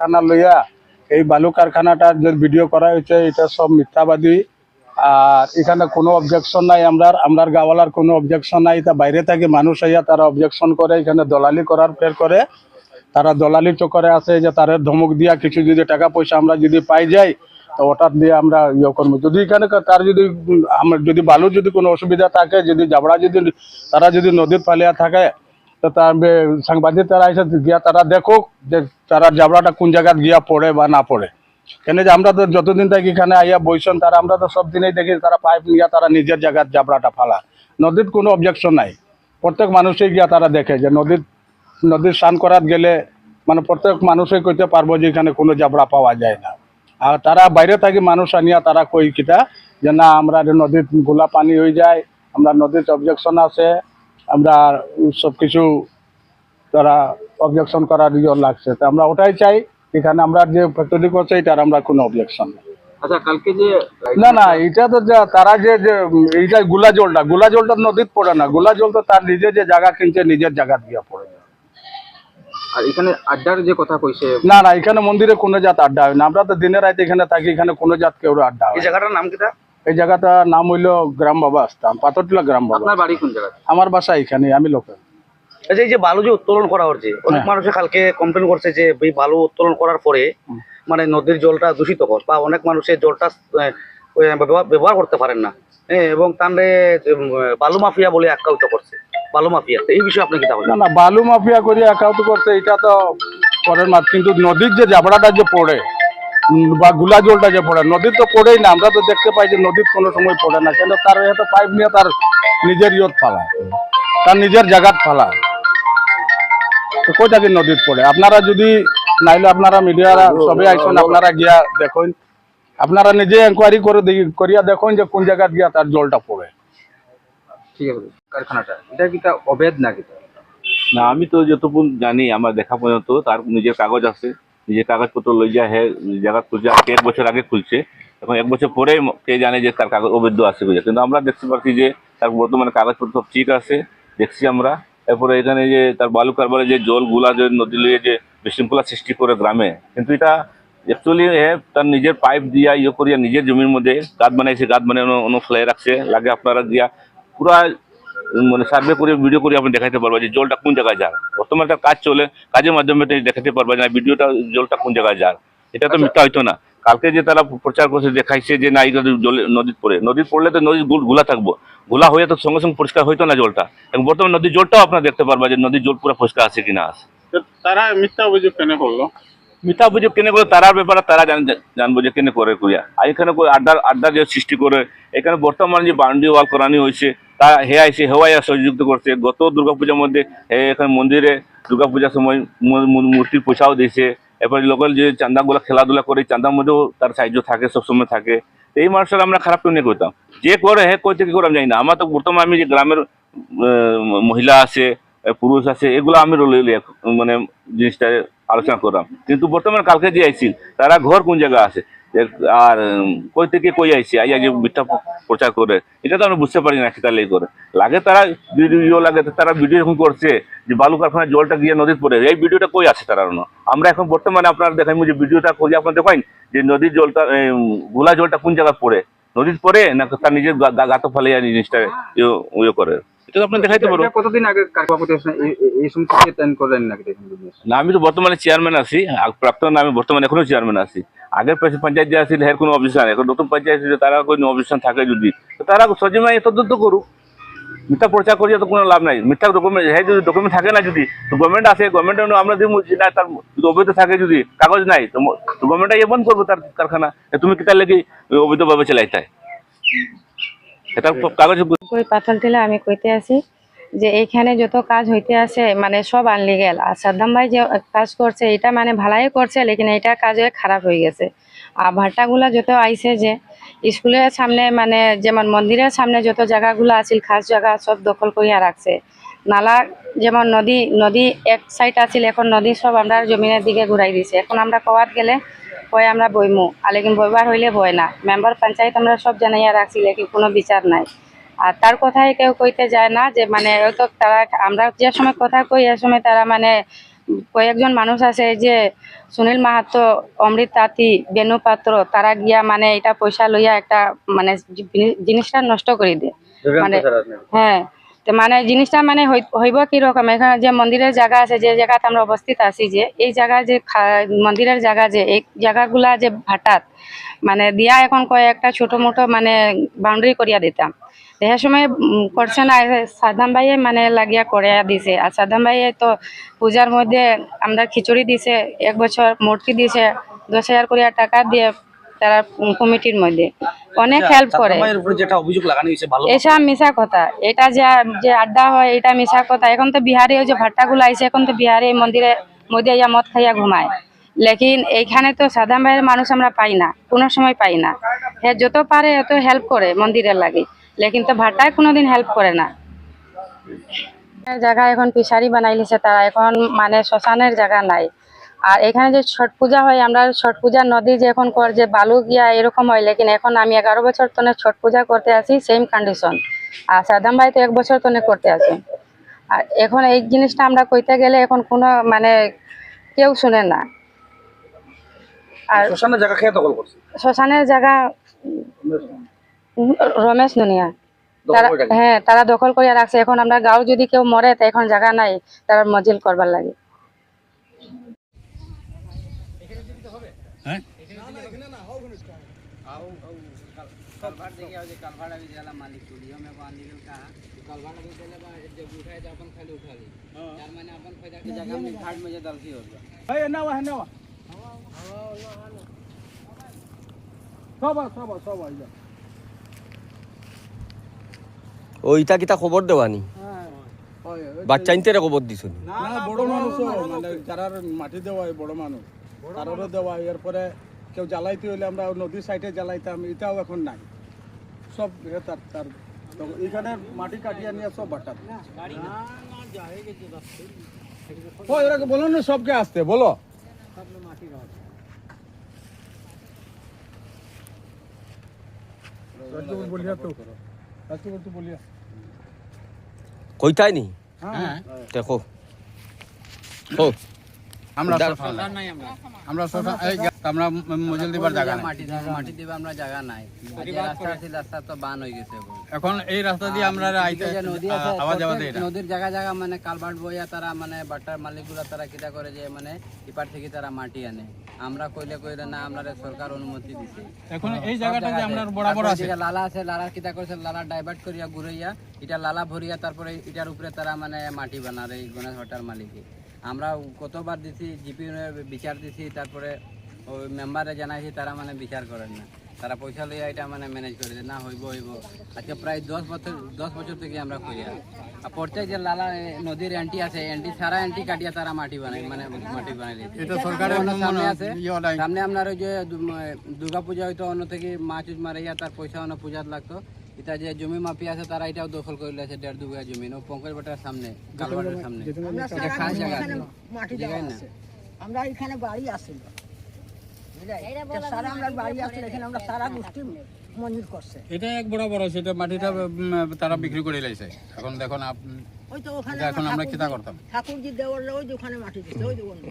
কারখানা লইয়া, এই বালু কারখানাটা যে ভিডিও করা হয়েছে, এটা সব মিথ্যাবাদী। আর এখানে কোনো অবজেকশন নাই, আমরা আমরার গাওয়ালার কোনো অবজেকশন নাই। তা বাইরে থেকে মানুষ আইয়া তারা অবজেকশন করে, এখানে দলালি করার ফের করে। তারা দলালি চক্করে আছে যে তারা ধমক দিয়া কিছু যদি টাকা পয়সা আমরা যদি পাই যাই, তো ওটা দিয়ে আমরা ইয়ে করব। যদি এখানে তার যদি আমার যদি বালুর যদি কোনো অসুবিধা থাকে, যদি জাবড়া যদি তারা যদি নদীর পালিয়া থাকে তো তার সাংবাদিক তারা এসে গিয়া তারা দেখুক যে তারা জাবড়াটা কোন জায়গায় গিয়া পড়ে বা না পড়ে। কেন যে আমরা তো যতদিন থেকে এখানে আইয়া বইছেন তারা আমরা তো সব দিনেই দেখি তারা পাইপ নিয়ে তারা নিজের জায়গার জাবড়াটা ফালা। নদীর কোনো অবজেকশন নাই। প্রত্যেক মানুষই গিয়া তারা দেখে যে নদীর নদীর স্নান করার গেলে মানে প্রত্যেক মানুষই কইতে পারব যে এখানে কোনো জাবড়া পাওয়া যায় না। আর তারা বাইরে থাকি মানুষ আনিয়া তারা কই কিটা যে না, আমরা নদীর গোলা পানি হয়ে যায়, আমরা নদীর অবজেকশন আছে আমরা সব কিছু তারা অবজেকশন করার ইয়ে লাগছে। তো আমরা ওটাই চাই এখানে আমরা যে ফ্যাক্টরি করছে এটার আমরা কোনো অবজেকশন নেই। আচ্ছা কালকে যে না না এটা তো যা তারা যে যে এইটা গুলা জলটা গুলা জলটা নদীত পড়ে না গুলা জল তো তার নিজে যে জায়গা কিনছে নিজের জায়গা দিয়ে পড়ে আর এখানে আড্ডার যে কথা কইছে না না এখানে মন্দিরে কোনো জাত আড্ডা হয় না আমরা তো দিনের রাতে এখানে থাকি এখানে কোনো জাত কেউ আড্ডা হয় এই জায়গাটার নাম কিটা এই জায়গাটার নাম হইল গ্রাম বাবা আস্তাম পাথরটিলা গ্রাম বাবা। আপনার বাড়ি কোন জায়গা আমার বাসা এখানে আমি লোকের আচ্ছা এই যে বালু যে উত্তোলন করা হচ্ছে অনেক হ্যাঁ। মানুষে কালকে কমপ্লেন করছে যে এই বালু উত্তোলন করার পরে মানে নদীর জলটা দূষিত কর বা অনেক মানুষের জলটা ব্যবহার- করতে পারেন না। হ্যাঁ এবং তানরে উম, বালু মাফিয়া বলে আখ্যায়িত করছে। বালু মাফিয়া এই বিষয়ে আপনি কি না না বালু মাফিয়া করে একাউন্ট করছে এটা তো পরের মাত কিন্তু নদীর যে জাবড়াটা যে পড়ে বা গুলা জলটা যে পড়ে নদীর তো পড়েই না আমরা তো দেখতে পাই যে নদীর কোনো সময় পড়ে না কেন তার হয়তো পাইপ নিয়ে তার নিজের ইয়ত ফালায় তার নিজের জায়গাত ফালায়। তো কই থাকি নদীত পড়ে? আপনারা যদি নাইলে আপনারা মিডিয়ারা সবে আইসেন আপনারা গিয়া দেখুন আপনারা নিজে এনকোয়ারি করে দেখি- করিয়া দেখুন যে কোন জায়গাত গিয়া তার জলটা পড়ে। ঠিক আছে কারখানাটা এটা কিটা অবৈধ না কিটা না আমি তো যতক্ষণ জানি আমার দেখা পর্যন্ত তার নিজের কাগজ আছে। নিজের কাগজপত্র লই যা হে জায়গা খুলছে আজকে এক বছর আগে খুলছে এখন এক বছর পরে কে জানে যে তার কাগজ অবৈধ আছে বুঝে কিন্তু আমরা দেখতে পাচ্ছি যে তার বর্তমানে কাগজপত্র সব ঠিক আছে দেখছি আমরা এরপরে এখানে যে তার বালু কারবারে যে জলগুলা যে নদী লিয়ে যে বিশৃঙ্খলা সৃষ্টি করে গ্রামে কিন্তু এটা অ্যাকচুয়ালি তার নিজের পাইপ দিয়া ইয়ে করিয়া নিজের জমির মধ্যে গাছ বানাইছে গাছ বানিয়ে অন্য ফেলাই রাখছে লাগে আপনারা দিয়া পুরা মানে সার্ভে করে ভিডিও করে আপনি দেখাতে পারবেন যে জলটা কোন জায়গায় যায় বর্তমানে একটা কাজ চলে কাজের মাধ্যমে দেখাতে পারবেন না ভিডিওটা জলটা কোন জায়গায় যায় এটা তো মিথ্যা হইতো না। কালকে যে তারা প্রচার করছে দেখাইছে যে না এই জল নদীর পড়ে। নদীর পড়লে তো নদীর গুল- থাকব। গুলা হয়ে তো সঙ্গে সঙ্গে পরিষ্কার হইতো না জলটা। এবং বর্তমানে নদীর জলটাও আপনারা দেখতে পারবেন যে নদীর জল পুরো পরিষ্কার আছে কিনা আছে। তারা মিথ্যা অভিযোগ কেন করল? মিথ্যা অভিযোগ কেনে করে তারার ব্যাপারে তারা জান- জানব যে কেনে করে করিয়া। আর এখানে আড্ডার আড্ডা যে সৃষ্টি করে, এখানে বর্তমানে যে বাউন্ডারি ওয়াল করানি হয়েছে, তা হে আইসে হেওয়াই সহযোগিত করছে। গত দুর্গাপূজার মধ্যে এখানে মন্দিরে দুর্গাপূজার সময় মূর্তির পয়সাও দিয়েছে। এরপরে লোকাল যে চান্দাগুলো খেলাধুলা করে চান্দার মধ্যেও তার সাহায্য থাকে, সবসময় থাকে। এই মানুষের আমরা খারাপ কেউ নিয়ে করতাম যে করে, হে কই থেকে করে আমি জানি না। আমার তো বর্তমানে আমি যে গ্রামের মহিলা আছে পুরুষ আছে, এগুলো আমি মানে জিনিসটা আলোচনা করলাম। কিন্তু বর্তমানে কালকে যে আইছিল তারা ঘর কোন জায়গা আছে? আর কই থেকে কই আইছে আইয়া যে মিথ্যা প্রচার করে, এটা তো আমরা বুঝতে পারি না সেটা লেগে করে। লাগে তারা ভিডিও লাগে তারা ভিডিও এখন করছে যে বালু কারখানার জলটা গিয়ে নদীর পড়ে এই ভিডিওটা কই আছে তারা আমরা এখন বর্তমানে আপনারা দেখাই যে ভিডিওটা করি আপনার দেখাইন যে নদীর জলটা গোলা জলটা কোন জায়গায় পড়ে নদীর পড়ে না তার নিজের গাতো ফেলে জিনিসটা ইয়ে- ইয়ে করে? এটা তো আপনি দেখাইতে পারো। কতদিন আগে কারখানা এই করেন না আমি তো বর্তমানে চেয়ারম্যান আছি। প্রাক্তন আমি বর্তমানে এখনও চেয়ারম্যান আছি। আগের পাশে পঞ্চায়েত যে আছিল হের কোনো অফিসার এখন নতুন পঞ্চায়েত তারা কোনো অফিসার থাকে যদি। তারা সজিমাই তদন্ত করুক। মিথ্যা প্রচার করিয়া তো কোনো লাভ নাই। মিথ্যা ডকুমেন্ট হ্যাঁ যদি ডকুমেন্ট থাকে না যদি তো গভর্নমেন্ট আছে। গভর্নমেন্ট আমরা দিব না তার যদি অবৈধ থাকে যদি কাগজ নাই তো গভর্নমেন্ট ইয়ে বন্ধ করব তার কারখানা। তুমি কিতার লেগে অবৈধভাবে চালাইতাই? এটা কাগজ কই পাথর টিলা আমি কইতে আছি যে এইখানে যত কাজ হইতে আছে মানে সব আনলিগেল আর সাদ্দাম ভাই যে কাজ করছে এটা মানে ভালাই করছে লেকিন এটা কাজে খারাপ হয়ে গেছে। আর ভাটাগুলা যত আইছে যে স্কুলের সামনে মানে যেমন মন্দিরের সামনে যত জায়গাগুলো আছিল খাস জায়গা সব দখল করিয়া রাখছে। নালা যেমন নদী নদী এক সাইড আছিল এখন নদী সব আমরা জমিনের দিকে ঘুরাই দিছে। এখন আমরা কওয়াত গেলে কয় আমরা বইমু আর লেকিন বইবার হইলে বয় না। মেম্বার পঞ্চায়েত আমরা সব জানাইয়া রাখছি লেকিন কোনো বিচার নাই। আর তার কথাই কেউ কইতে যায় না যে মানে হয়তো তারা আমরা যে সময় কথা কই এ সময় তারা মানে কয়েকজন মানুষ আছে যে সুনীল মাহাতো অমৃত তাঁতি বেনু পাত্র তারা গিয়া মানে এটা পয়সা লইয়া একটা মানে জিনিসটা নষ্ট করে দেয়। মানে হ্যাঁ তো মানে জিনিসটা মানে হই- হইব রকম এখানে যে মন্দিরের জায়গা আছে, যে জায়গাতে আমরা অবস্থিত আছি যে, এই জায়গা যে মন্দিরের জায়গা যে, এই জায়গাগুলা যে ভাটাত মানে দিয়া এখন কয়েকটা ছোট মোটো মানে বাউন্ডারি করিয়া দিতাম। দেখার সময় করছে না সাদাম ভাইয়ে মানে লাগিয়া করিয়া দিছে। আর সাদাম ভাইয়ে তো পূজার মধ্যে আমরা খিচুড়ি দিছে, এক বছর মূর্তি দিছে, দশ হাজার করিয়া টাকা দিয়ে তারা কমিটির মধ্যে। অনেক হেল্প করে। হয়েছে ভালো এসব মিশা কথা। এটা যে যে আড্ডা হয় এটা মিশা কথা। এখন তো বিহারি ওই যে ভাট্টাগুলো আইছে এখন তো বিহারি মন্দিরে মধ্যে ইয়া মদ খাইয়া ঘুমায়। লেকিন এইখানে তো সাধারণ ভাইয়ের মানুষ আমরা পাই না কোনো সময় পাই না। হ্যাঁ যত পারে এত হেল্প করে মন্দিরের লাগে। লেকিন তো ভাট্টায় কোনোদিন হেল্প করে না। জায়গা এখন পিসারি বানাইলিছে তারা। এখন মানে শ্মশানের জায়গা নাই। আর এখানে যে ছট পূজা হয় আমরা ছট পূজা নদী যে এখন কর যে বালু গিয়া এরকম হয় লেকিন এখন আমি এগারো বছর তনে ছট পূজা করতে আসি সেম কন্ডিশন আর সাদাম ভাই তো এক বছর তনে করতে আসি আর এখন এই জিনিসটা আমরা কইতে গেলে এখন কোনো মানে কেউ শুনে না। আর শ্মশানের জায়গা খেয়ে দখল করছে? শ্মশানের জায়গা রমেশ দুনিয়া। তারা হ্যাঁ তারা দখল করে রাখছে। এখন আমরা গাঁও যদি কেউ মরে তো এখন জায়গা নাই তারা মজিল করবার লাগে। ওইটা কিতা খবর দেওয়ানি বাচ্চা ইনতে খবর না বড় মানুষ মানে যারা মাটি দেওয়া বড় মানুষ। তারারও দেওয়া এরপরে কেউ জ্বালাইতে হলে আমরা নদীর সাইডে জ্বালাইতাম এটাও এখন নাই। সব তার তার এখানে মাটি কাটিয়ে নিয়ে সব ও এরকম বলো না সবকে আসতে বলো। কইতাই নি? হ্যাঁ। দেখো। আমরা আমরা। আমরা মজুল দিবার জায়গা নাই। মাটি মাটি দিবা আমরা জায়গা নাই। রাস্তা আছে রাস্তা তো বান হয়ে গেছে এখন। এই রাস্তা দিয়ে আমরা আইতে নদী আছে আওয়া যাওয়া দেয় নদীর জায়গা জায়গা মানে কালভার্ট বইয়া তারা মানে বাটার মালিকগুলা তারা কিটা করে যে মানে এপার থেকে তারা মাটি আনে। আমরা কইলে কইলে না আমরা সরকার অনুমতি দিছে। এখন এই জায়গাটা যে আমরা বরাবর আছে। লালা আছে লালা কিটা করছে লালা ডাইভার্ট করিয়া ঘুরাইয়া এটা লালা ভরিয়া তারপরে এটার উপরে তারা মানে মাটি বানার এই গণেশ ভাটার মালিকে। আমরা কতবার দিছি জিপি বিচার দিছি তারপরে ওই মেম্বারে জানাইছি তারা মানে বিচার করেন না। তারা পয়সা লইয়া এটা মানে ম্যানেজ করে না হইব হইব। আজকে প্রায় দশ বছর দশ বছর থেকে আমরা কইয়া আর। প্রত্যেক যে লালা নদীর অ্যান্টি আছে অ্যান্টি সারা অ্যান্টি কাটিয়া তারা মাটি বানাই মানে মাটি বানাই এটা সরকারের সামনে আছে ইয়ে সামনে আপনার ওই যে দুর্গা পূজা হইতো অন্য থেকে মাছ উছ মারাইয়া তার পয়সা অন্য পূজাত লাগতো। এটা যে জমি মাফিয়া আছে তারা এটাও দখল করে আছে দেড় দু বিঘা জমি। ও পঙ্কজ বাটার সামনে কালবাটের সামনে। এটা খাস জায়গা আছে। জায়গায় না? আমরা এখানে বাড়ি আসিল। সারা আমরা বাড়ি আসিল এখানে আমরা সারা গোষ্ঠী মঞ্জুর করছে। এটা এক বড় আছে এটা মাটিটা তারা বিক্রি করে লাইছে। এখন দেখুন আপ- ওই তো ওখানে এখন আমার কিতা করতাম? ঠাকুরজি দেওয়ার ওই যে ওখানে মাটি দিচ্ছে ওই যে বন্ধু।